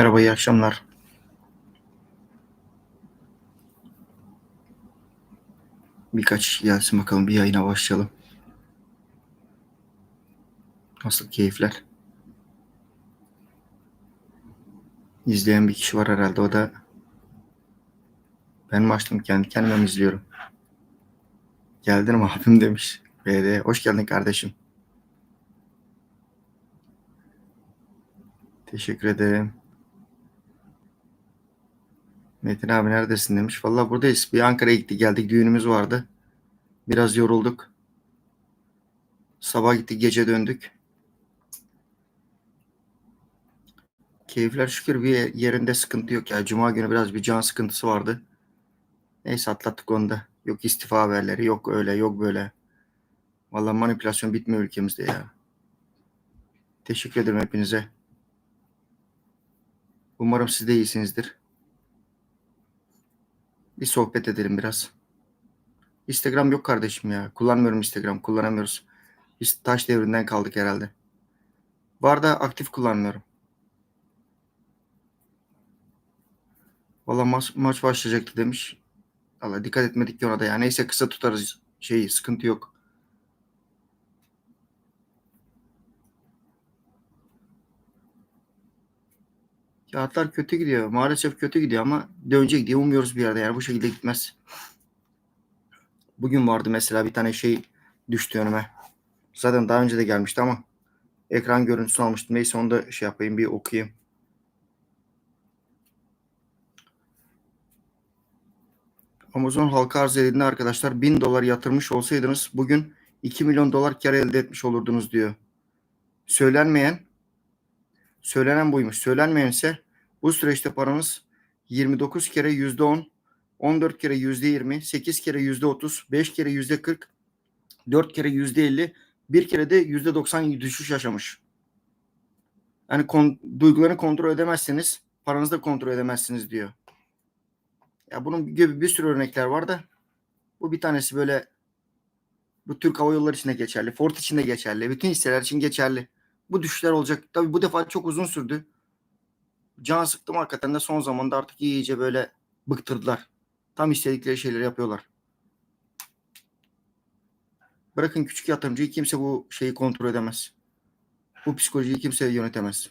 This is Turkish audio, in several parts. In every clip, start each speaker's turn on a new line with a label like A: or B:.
A: Merhaba, iyi akşamlar. Birkaç kişi gelsin bakalım bir yayına başlayalım. Nasıl keyifler? İzleyen bir kişi var herhalde o da ben mi açtım kendi kendime mi izliyorum? Geldin mi abim demiş. BD hoş geldin kardeşim. Teşekkür ederim. Metin abi neredesin demiş. Vallahi buradayız. Bir Ankara'ya gittik geldik düğünümüz vardı. Biraz yorulduk. Sabah gittik gece döndük. Keyifler şükür bir yerinde sıkıntı yok ya. Cuma günü biraz bir can sıkıntısı vardı. Neyse atlattık onu da. Yok istifa haberleri, yok öyle, yok böyle. Vallahi manipülasyon bitmiyor ülkemizde ya. Teşekkür ederim hepinize. Umarım siz de iyisinizdir. Bir sohbet edelim biraz. Instagram yok kardeşim ya. Kullanmıyorum Instagram. Kullanamıyoruz. Biz taş devrinden kaldık herhalde. Var da aktif kullanmıyorum. Valla maç, maç başlayacaktı demiş. Valla dikkat etmedik ki ona da ya. Neyse kısa tutarız şeyi. Sıkıntı yok. Kağıtlar kötü gidiyor. Maalesef kötü gidiyor ama dönecek diye umuyoruz bir yerde. Yani bu şekilde gitmez. Bugün vardı mesela bir tane şey düştü önüme. Zaten daha önce de gelmişti ama ekran görüntüsünü almıştım. Neyse onu da şey yapayım bir okuyayım. Amazon halka arz edildiğinde arkadaşlar 1000 dolar yatırmış olsaydınız bugün 2 milyon dolar kar elde etmiş olurdunuz diyor. Söylenmeyen söylenen buymuş. Söylenmeyen ise bu süreçte paranız 29 kere %10, 14 kere %20, 8 kere %30, 5 kere %40, 4 kere %50, bir kere de %90 düşüş yaşamış. Yani kon, duygularını kontrol edemezseniz paranızı da kontrol edemezsiniz diyor. Ya bunun gibi bir sürü örnekler var da bu bir tanesi böyle bu Türk Hava Yolları için de geçerli. Ford için de geçerli. Bütün hisseler için geçerli. Bu düşüşler olacak. Tabii bu defa çok uzun sürdü. Can sıktım hakikaten de son zamanda artık iyice böyle bıktırdılar. Tam istedikleri şeyleri yapıyorlar. Bırakın küçük yatırımcıyı kimse bu şeyi kontrol edemez. Bu psikolojiyi kimse yönetemez.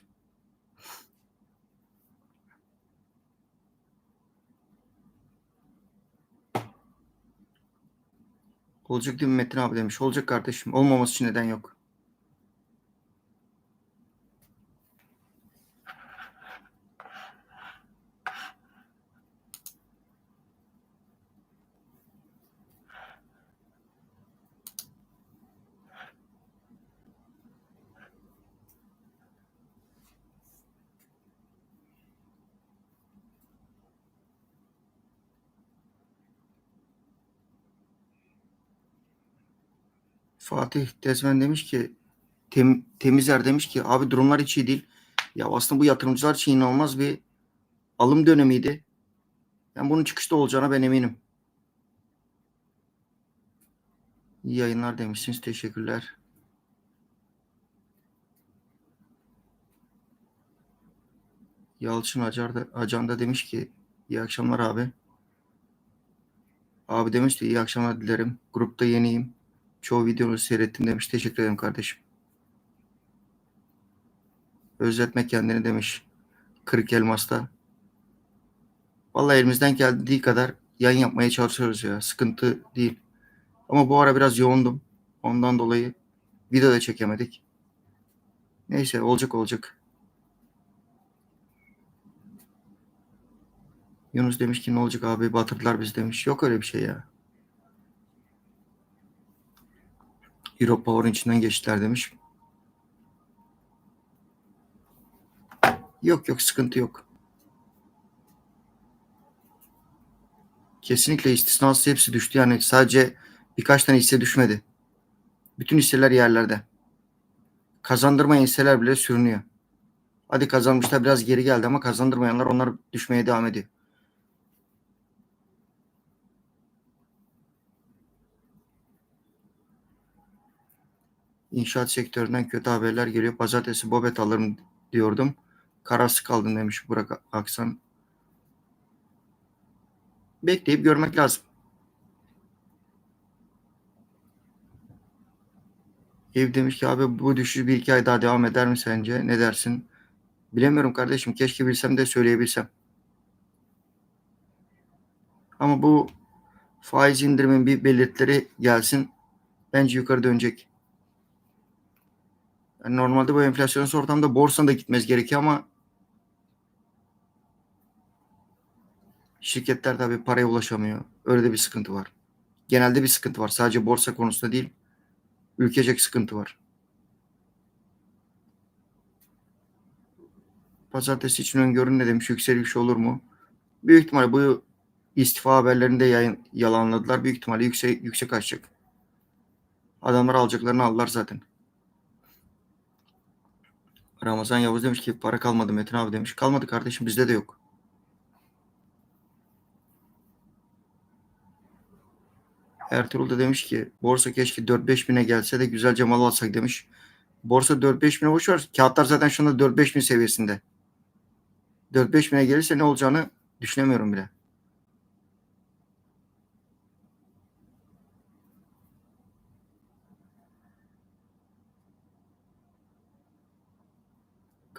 A: Olacak değil mi Metin abi demiş. Olacak kardeşim. Olmaması için neden yok. Fatih Tezmen demiş ki tem, Temizer demiş ki abi durumlar hiç iyi değil. Ya aslında bu yatırımcılar için inanılmaz bir alım dönemiydi. Yani bunun çıkışta olacağına ben eminim. İyi yayınlar demişsiniz. Teşekkürler. Yalçın Acar da, Acan da demiş ki iyi akşamlar abi. Abi demiş ki iyi akşamlar dilerim. Grupta yeniyim. Çoğu videonu seyrettim demiş. Teşekkür ederim kardeşim. Özletme kendini demiş. Kırık Elmas'ta. Vallahi elimizden geldiği kadar yayın yapmaya çalışıyoruz ya. Sıkıntı değil. Ama bu ara biraz yoğundum. Ondan dolayı video da çekemedik. Neyse olacak olacak. Yunus demiş ki ne olacak abi batırdılar biz demiş. Yok öyle bir şey ya. Europe Power'ın içinden geçtiler demiş. Yok yok sıkıntı yok. Kesinlikle istisnasız hepsi düştü. Yani sadece birkaç tane hisse düşmedi. Bütün hisseler yerlerde. Kazandırmayan hisseler bile sürünüyor. Hadi kazanmışlar biraz geri geldi ama kazandırmayanlar onlar düşmeye devam ediyor. İnşaat sektöründen kötü haberler geliyor. Pazartesi bobet alırım diyordum. Karası kaldın demiş Burak Aksan. Bekleyip görmek lazım. Ev demiş ki abi bu düşüş bir iki ay daha devam eder mi sence? Ne dersin? Bilemiyorum kardeşim. Keşke bilsem de söyleyebilsem. Ama bu faiz indirimin bir belirtileri gelsin. Bence yukarı dönecek. Yani normalde bu enflasyonist ortamda borsanın da gitmez gerekiyor ama şirketler tabii paraya ulaşamıyor. Öyle de bir sıkıntı var. Genelde bir sıkıntı var. Sadece borsa konusunda değil. Ülkecek sıkıntı var. Pazartesi için öngörün ne demiş? Yükseliş olur mu? Büyük ihtimalle bu istifa haberlerinde yayın, yalanladılar. Büyük ihtimalle yüksek, yüksek açacak. Adamlar alacaklarını aldılar zaten. Ramazan Yavuz demiş ki para kalmadı Metin abi demiş. Kalmadı kardeşim bizde de yok. Ertuğrul da demiş ki borsa keşke 4-5 bine gelse de güzelce mal alsak demiş. Borsa 4-5 bine boş ver. Kağıtlar zaten şu anda 4-5 bin seviyesinde. 4-5 bine gelirse ne olacağını düşünemiyorum bile.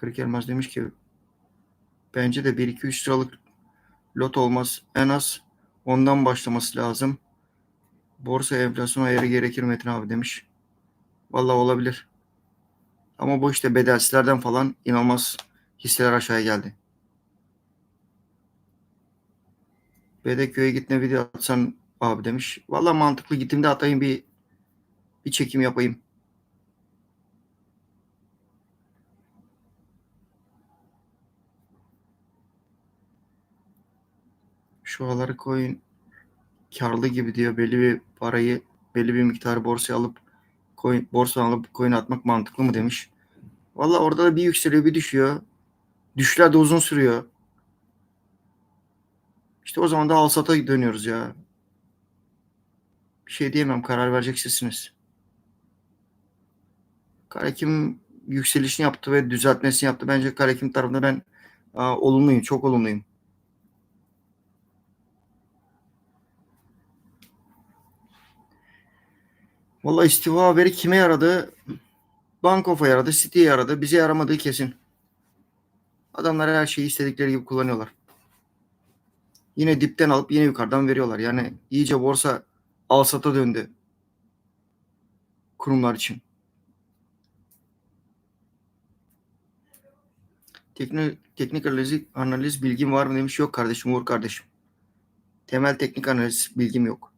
A: Kırık Elmas demiş ki bence de 1-2-3 liralık lot olmaz. En az ondan başlaması lazım. Borsa enflasyon ayarı gerekir Metin abi demiş. Vallahi olabilir. Ama bu işte bedelsizlerden falan inanılmaz hisseler aşağıya geldi. Bedeköy'e git ne video atsan abi demiş. Vallahi mantıklı gittiğimde atayım bir bir çekim yapayım. Şu araları coin karlı gibi diyor. Belli bir parayı, belli bir miktarı borsaya alıp coin, borsa alıp coin atmak mantıklı mı demiş. Valla orada da bir yükseliyor bir düşüyor. Düşler de uzun sürüyor. İşte o zaman da al sata dönüyoruz ya. Bir şey diyemem. Karar verecek sizsiniz. Karekim yükselişini yaptı ve düzeltmesini yaptı. Bence Karekim tarafında ben aa, olumluyum. Çok olumluyum. Vallahi istifa haberi kime yaradı? Bankof'a yaradı, City'ye yaradı. Bize yaramadığı kesin. Adamlar her şeyi istedikleri gibi kullanıyorlar. Yine dipten alıp yine yukarıdan veriyorlar. Yani iyice borsa al sata döndü. Kurumlar için. Teknik, teknik analiz, analiz bilgim var mı demiş. Yok kardeşim, Uğur kardeşim. Temel teknik analiz bilgim yok.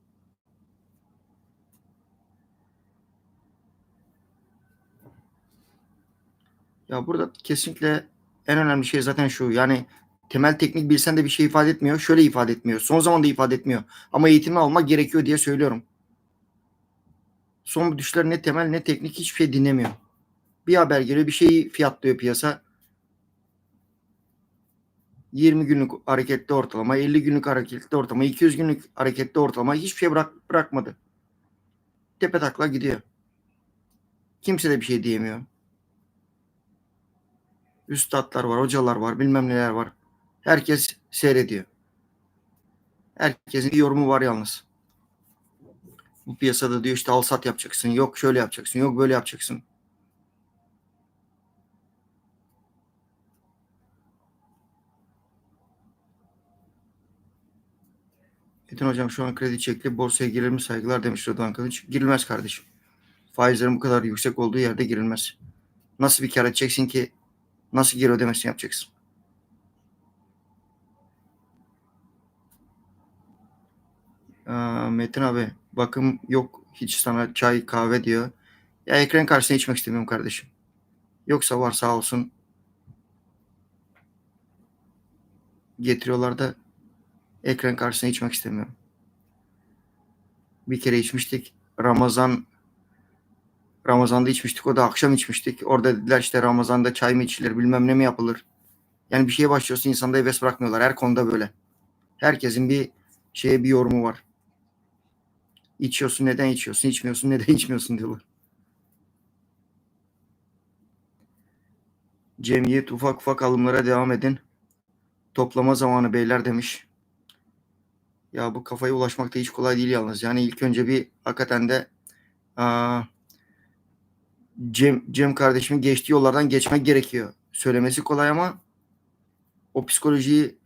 A: Ya burada kesinlikle en önemli şey zaten şu. Yani temel teknik bilsen de bir şey ifade etmiyor. Şöyle ifade etmiyor. Son zamanda ifade etmiyor. Ama eğitimi almak gerekiyor diye söylüyorum. Son düşler ne temel ne teknik hiçbir şey dinlemiyor. Bir haber geliyor bir şeyi fiyatlıyor piyasa. 20 günlük hareketli ortalama, 50 günlük hareketli ortalama, 200 günlük hareketli ortalama hiçbir şey bırak, bırakmadı. Tepe takla gidiyor. Kimse de bir şey diyemiyor. Üstadlar var, hocalar var, bilmem neler var. Herkes seyrediyor. Herkesin bir yorumu var yalnız. Bu piyasada diyor işte al sat yapacaksın. Yok şöyle yapacaksın. Yok böyle yapacaksın. Metin hocam şu an kredi çekli borsaya girer mi saygılar demiş Rıdvan Kılıç. Girilmez kardeşim. Faizlerin bu kadar yüksek olduğu yerde girilmez. Nasıl bir kar edeceksin ki nasıl geri ödemesini yapacaksın? Metin abi bakım yok hiç sana çay kahve diyor. Ya ekran karşısında içmek istemiyorum kardeşim. Yoksa var sağ olsun. Getiriyorlar da ekran karşısında içmek istemiyorum. Bir kere içmiştik. Ramazan Ramazan'da içmiştik. O da akşam içmiştik. Orada dediler işte Ramazan'da çay mı içilir bilmem ne mi yapılır. Yani bir şeye başlıyorsun insanda heves bırakmıyorlar. Her konuda böyle. Herkesin bir şeye bir yorumu var. İçiyorsun neden içiyorsun? İçmiyorsun neden içmiyorsun diyorlar. Cemiyet ufak ufak alımlara devam edin. Toplama zamanı beyler demiş. Ya bu kafaya ulaşmak da hiç kolay değil yalnız. Yani ilk önce bir hakikaten de aa, Cem, Cem kardeşimin geçtiği yollardan geçmek gerekiyor. Söylemesi kolay ama o psikolojiyi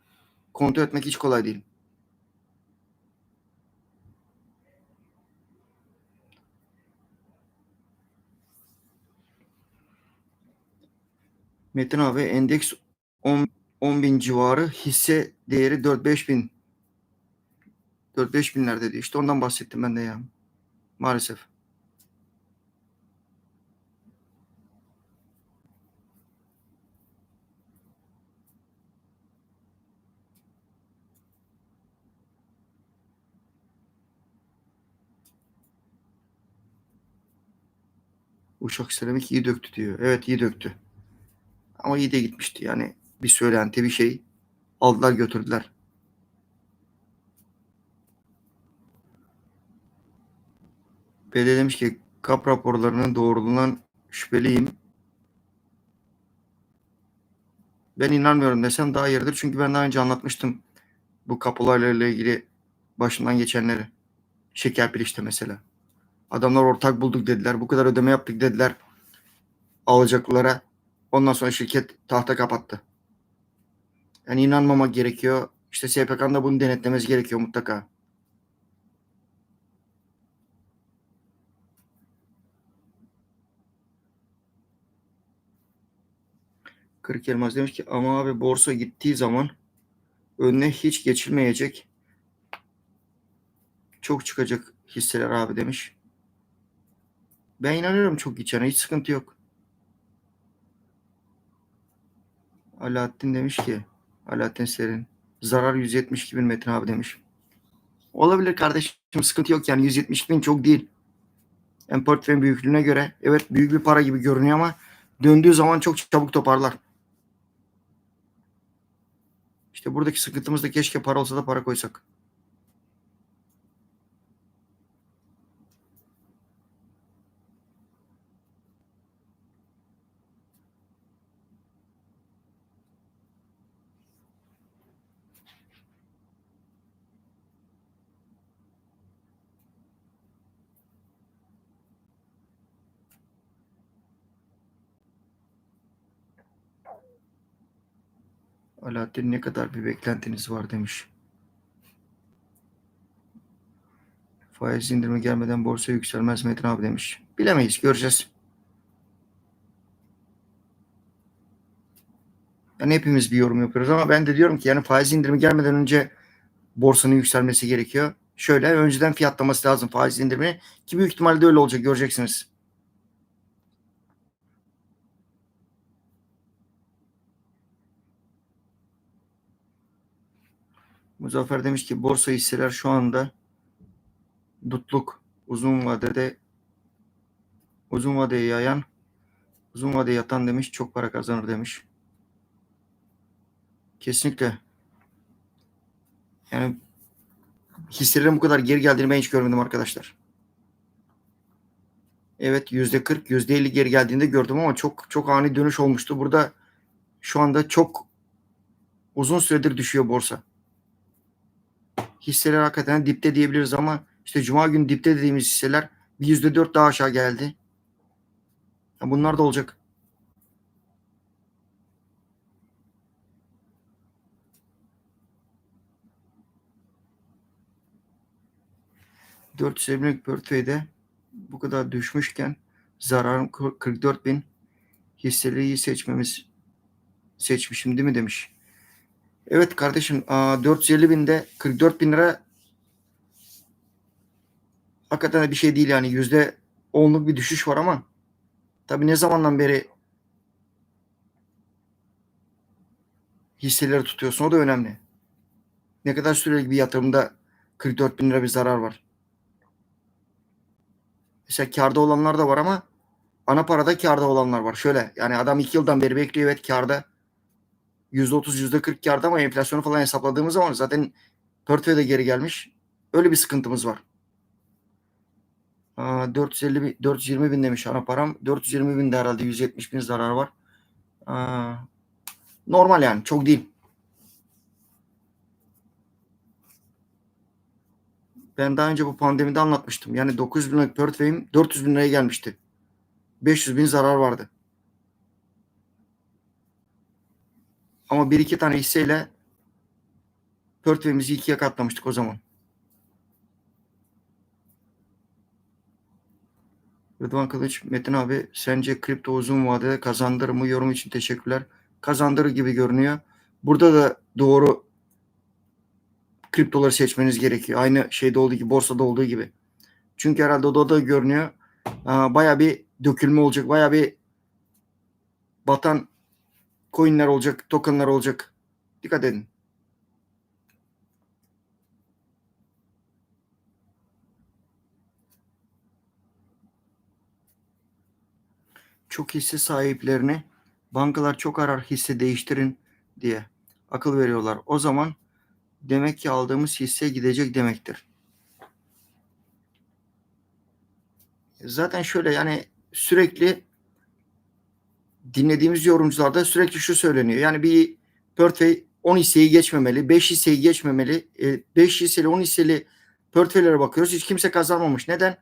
A: kontrol etmek hiç kolay değil. Metin abi endeks 10, 10 bin civarı hisse değeri 4-5 bin 4-5 binlerde diyor. İşte ondan bahsettim ben de ya. Maalesef. Uşak Seramik iyi döktü diyor. Evet iyi döktü. Ama iyi de gitmişti. Yani bir söylenti bir şey aldılar götürdüler. BD demiş ki kap raporlarının doğruluğundan şüpheliyim. Ben inanmıyorum desem daha yeridir. Çünkü ben daha önce anlatmıştım bu kap olaylarıyla ilgili başından geçenleri. Şeker işte mesela. Adamlar ortak bulduk dediler. Bu kadar ödeme yaptık dediler. Alacaklılara. Ondan sonra şirket tahta kapattı. Yani inanmamak gerekiyor. İşte SPK'nın da bunu denetlemesi gerekiyor mutlaka. Kırık Elmaz demiş ki ama abi borsa gittiği zaman önüne hiç geçilmeyecek. Çok çıkacak hisseler abi demiş. Ben inanıyorum çok gideceğine. Hiç sıkıntı yok. Alaaddin demiş ki Alaaddin Serin zarar 172 bin Metin abi demiş. Olabilir kardeşim sıkıntı yok yani 170 bin çok değil. En portföyün büyüklüğüne göre evet büyük bir para gibi görünüyor ama döndüğü zaman çok çabuk toparlar. İşte buradaki sıkıntımız da keşke para olsa da para koysak. Alaaddin ne kadar bir beklentiniz var demiş. Faiz indirimi gelmeden borsa yükselmez Metin abi demiş. Bilemeyiz göreceğiz. Yani hepimiz bir yorum yapıyoruz ama ben de diyorum ki yani faiz indirimi gelmeden önce borsanın yükselmesi gerekiyor. Şöyle önceden fiyatlaması lazım faiz indirimi ki büyük ihtimalle öyle olacak göreceksiniz. Muzaffer demiş ki borsa hisseler şu anda dutluk uzun vadede uzun vadeye yayan uzun vadeye yatan demiş çok para kazanır demiş. Kesinlikle. Yani hisselerin bu kadar geri geldiğini ben hiç görmedim arkadaşlar. Evet yüzde 40, yüzde 50 geri geldiğinde gördüm ama çok çok ani dönüş olmuştu. Burada şu anda çok uzun süredir düşüyor borsa hisseler hakikaten dipte diyebiliriz ama işte cuma günü dipte dediğimiz hisseler bir yüzde dört daha aşağı geldi. Ya bunlar da olacak. Dört seviyelik portföyde bu kadar düşmüşken zararım 44 bin hisseleri seçmemiz seçmişim değil mi demiş. Evet kardeşim 450 binde 44 bin lira hakikaten bir şey değil yani yüzde onluk bir düşüş var ama tabi ne zamandan beri hisseleri tutuyorsun o da önemli. Ne kadar süreli bir yatırımda 44 bin lira bir zarar var. Mesela karda olanlar da var ama ana parada karda olanlar var. Şöyle yani adam iki yıldan beri bekliyor evet karda %30, %40 karda ama enflasyonu falan hesapladığımız zaman zaten portföyde geri gelmiş. Öyle bir sıkıntımız var. Aa, 450 bin, 420 bin demiş ana param. 420 bin de herhalde 170 bin zarar var. Aa, normal yani çok değil. Ben daha önce bu pandemide anlatmıştım. Yani 900 bin liralık portföyüm 400 bin liraya gelmişti. 500 bin zarar vardı. Ama bir iki tane hisseyle portföyümüzü ikiye katlamıştık o zaman. Rıdvan Kılıç, Metin abi sence kripto uzun vadede kazandırır mı? Yorum için teşekkürler. Kazandırır gibi görünüyor. Burada da doğru kriptoları seçmeniz gerekiyor. Aynı şeyde olduğu gibi, borsada olduğu gibi. Çünkü herhalde o da görünüyor. Baya bir dökülme olacak. Baya bir batan coinler olacak, tokenlar olacak. Dikkat edin. Çok hisse sahiplerine bankalar çok arar hisse değiştirin diye akıl veriyorlar. O zaman demek ki aldığımız hisse gidecek demektir. Zaten şöyle yani sürekli dinlediğimiz yorumcularda sürekli şu söyleniyor. Yani bir portföy 10 hisseyi geçmemeli, 5 hisseyi geçmemeli. 5 hisseli 10 hisseli portföylere bakıyoruz. Hiç kimse kazanmamış. Neden?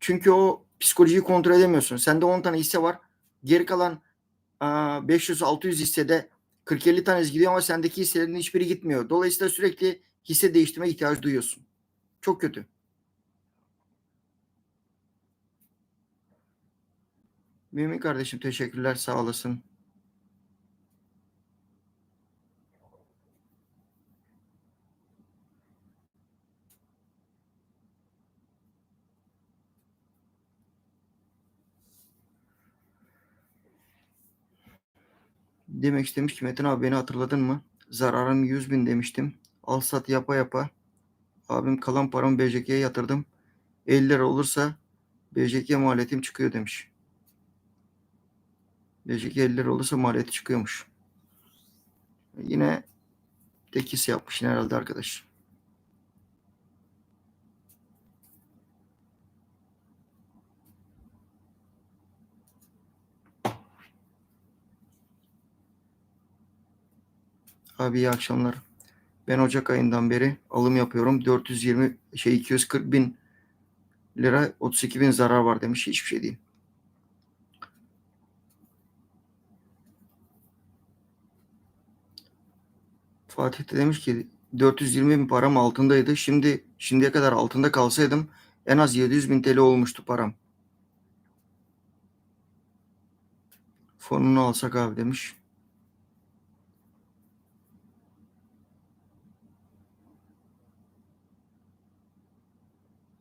A: Çünkü o psikolojiyi kontrol edemiyorsun. Sende 10 tane hisse var. Geri kalan 500-600 hissede 40-50 tanesi gidiyor ama sendeki hisselerin hiçbiri gitmiyor. Dolayısıyla sürekli hisse değiştirme ihtiyacı duyuyorsun. Çok kötü. Mümin kardeşim teşekkürler sağ olasın. Demek istemiş ki Metin abi beni hatırladın mı? Zararım 100 bin demiştim. Al sat yapa yapa. Abim kalan paramı BJK'ye yatırdım. 50 lira olursa BJK maliyetim çıkıyor demiş. BJK 50 lira olursa maliyeti çıkıyormuş. Yine tekisi yapmış herhalde arkadaş. Abi iyi akşamlar. Ben Ocak ayından beri alım yapıyorum. 420 şey 240 bin lira 32 bin zarar var demiş. Hiçbir şey değil. Fatih de demiş ki 420 bin param altındaydı. Şimdi şimdiye kadar altında kalsaydım en az 700 bin TL olmuştu param. Fonunu alsak abi demiş.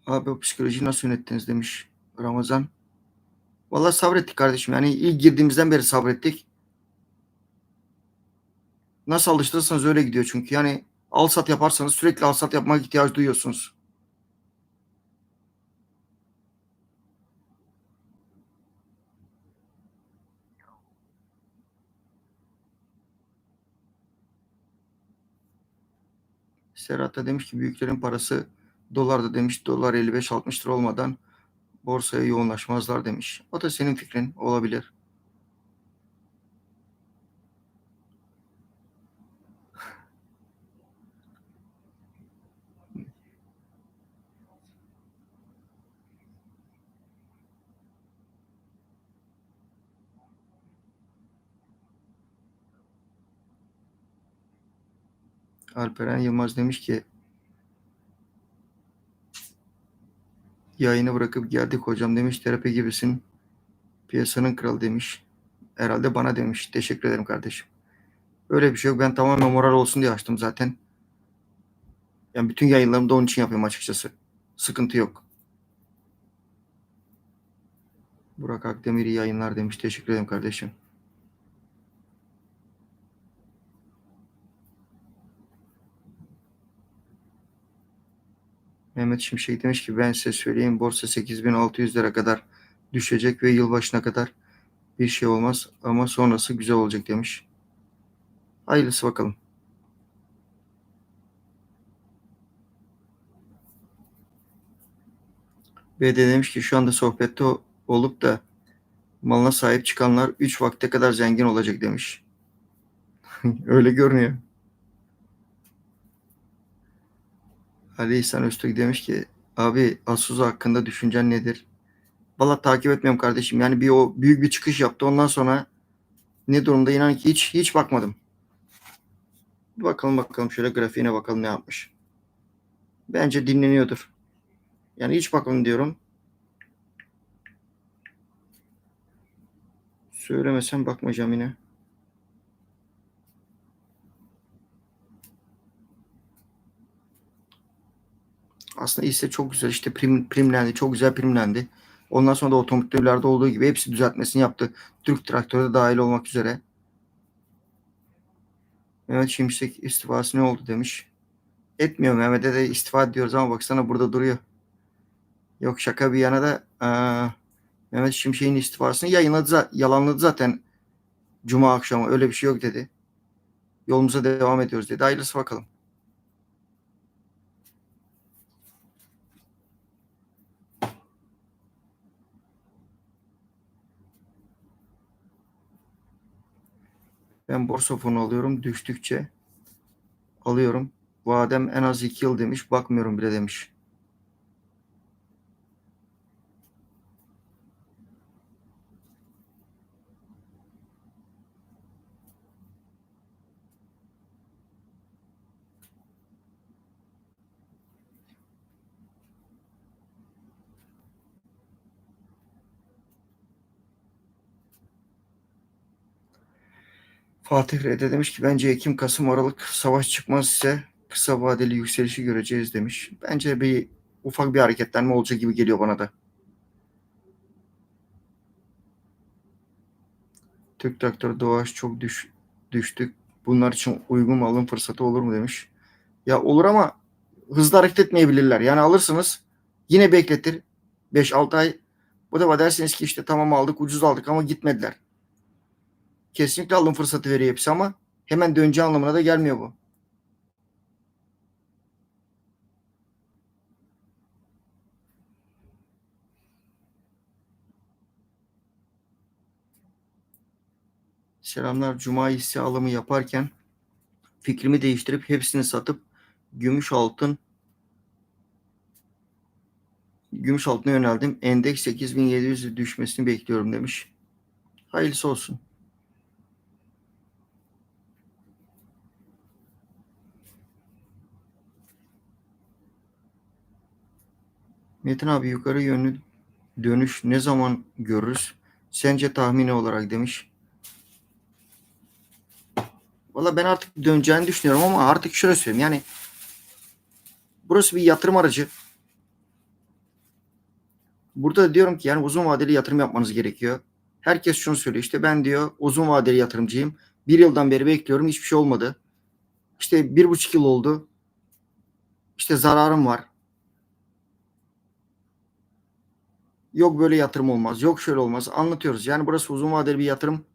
A: Abi o psikolojiyi nasıl yönettiniz demiş Ramazan. Vallahi sabrettik kardeşim. Yani ilk girdiğimizden beri sabrettik. Nasıl alıştırırsanız öyle gidiyor çünkü. Yani al sat yaparsanız sürekli al sat yapmak ihtiyaç duyuyorsunuz. Serhat da demiş ki büyüklerin parası dolarda demiş. Dolar 55-60 lira olmadan borsaya yoğunlaşmazlar demiş. O da senin fikrin olabilir. Alperen Yılmaz demiş ki yayını bırakıp geldik hocam demiş. Terapi gibisin. Piyasanın kralı demiş. Herhalde bana demiş. Teşekkür ederim kardeşim. Öyle bir şey yok. Ben tamamen moral olsun diye açtım zaten. Yani bütün yayınlarımı da onun için yapıyorum açıkçası. Sıkıntı yok. Burak Akdemir iyi yayınlar demiş. Teşekkür ederim kardeşim. Mehmet Şimşek demiş ki ben size söyleyeyim borsa 8600 lira kadar düşecek ve yılbaşına kadar bir şey olmaz ama sonrası güzel olacak demiş. Hayırlısı bakalım. BD demiş ki şu anda sohbette olup da Malına sahip çıkanlar 3 vakte kadar zengin olacak demiş. Öyle görünüyor. Ali İhsan Öztürk demiş ki abi Asuzu hakkında düşüncen nedir? Valla takip etmiyorum kardeşim. Yani bir o büyük bir çıkış yaptı. Ondan sonra ne durumda inan ki hiç hiç bakmadım. Bakalım bakalım şöyle grafiğine bakalım ne yapmış. Bence dinleniyordur. Yani hiç bakalım diyorum. Söylemesem bakmayacağım yine. Aslında hisse çok güzel işte prim, primlendi. Çok güzel primlendi. Ondan sonra da otomobillerde olduğu gibi hepsi düzeltmesini yaptı. Türk traktörü de dahil olmak üzere. Mehmet Şimşek istifası ne oldu demiş. Etmiyor Mehmet'e de istifa diyoruz ama baksana burada duruyor. Yok şaka bir yana da aa, Mehmet Şimşek'in istifasını yayınladı, yalanladı zaten Cuma akşamı. Öyle bir şey yok dedi. Yolumuza devam ediyoruz dedi. Hayırlısı bakalım. Ben borsa fonu alıyorum. Düştükçe alıyorum. Vadem en az iki yıl demiş. Bakmıyorum bile demiş. Fatih Rede demiş ki bence Ekim, Kasım, Aralık savaş çıkmaz ise kısa vadeli yükselişi göreceğiz demiş. Bence bir ufak bir hareketlenme olacak gibi geliyor bana da. Türk Traktör Doğaç çok düş, düştük. Bunlar için uygun alım fırsatı olur mu demiş. Ya olur ama hızlı hareket etmeyebilirler. Yani alırsınız yine bekletir 5-6 ay. Bu defa dersiniz ki işte tamam aldık ucuz aldık ama gitmediler. Kesinlikle alım fırsatı veriyor hepsi ama hemen döneceği anlamına da gelmiyor bu. Selamlar. Cuma hisse alımı yaparken fikrimi değiştirip hepsini satıp gümüş altın gümüş altına yöneldim. Endeks 8700 düşmesini bekliyorum demiş. Hayırlısı olsun. Metin abi yukarı yönlü dönüş ne zaman görürüz? Sence tahmini olarak demiş. Valla ben artık döneceğini düşünüyorum ama artık şöyle söyleyeyim. Yani burası bir yatırım aracı. Burada diyorum ki yani uzun vadeli yatırım yapmanız gerekiyor. Herkes şunu söylüyor. İşte ben diyor uzun vadeli yatırımcıyım. Bir yıldan beri bekliyorum. Hiçbir şey olmadı. İşte bir buçuk yıl oldu. İşte zararım var. Yok böyle yatırım olmaz. Yok şöyle olmaz. Anlatıyoruz. Yani burası uzun vadeli bir yatırım.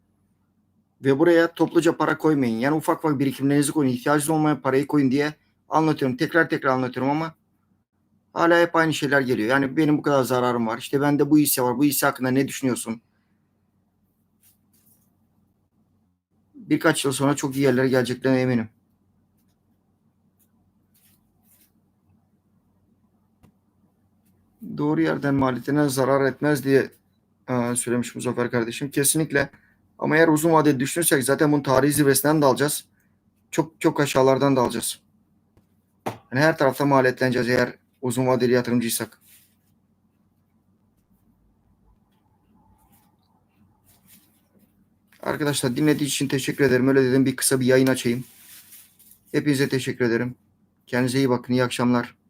A: Ve buraya topluca para koymayın. Yani ufak ufak birikimlerinizi koyun. İhtiyacınız olmayan parayı koyun diye anlatıyorum. Tekrar tekrar anlatıyorum ama hala hep aynı şeyler geliyor. Yani benim bu kadar zararım var. İşte bende bu hisse var. Bu hisse hakkında ne düşünüyorsun? Birkaç yıl sonra çok iyi yerlere geleceklerine eminim. Doğru yerden maliyetine zarar etmez diye e, söylemiş Muzaffer kardeşim. Kesinlikle. Ama eğer uzun vadeli düşünürsek zaten bunu tarihi zirvesinden de alacağız. Çok çok aşağılardan da alacağız. Yani her tarafta maliyetleneceğiz eğer uzun vadeli yatırımcıysak. Arkadaşlar dinlediğiniz için teşekkür ederim. Öyle dedim bir kısa bir yayın açayım. Hepinize teşekkür ederim. Kendinize iyi bakın. İyi akşamlar.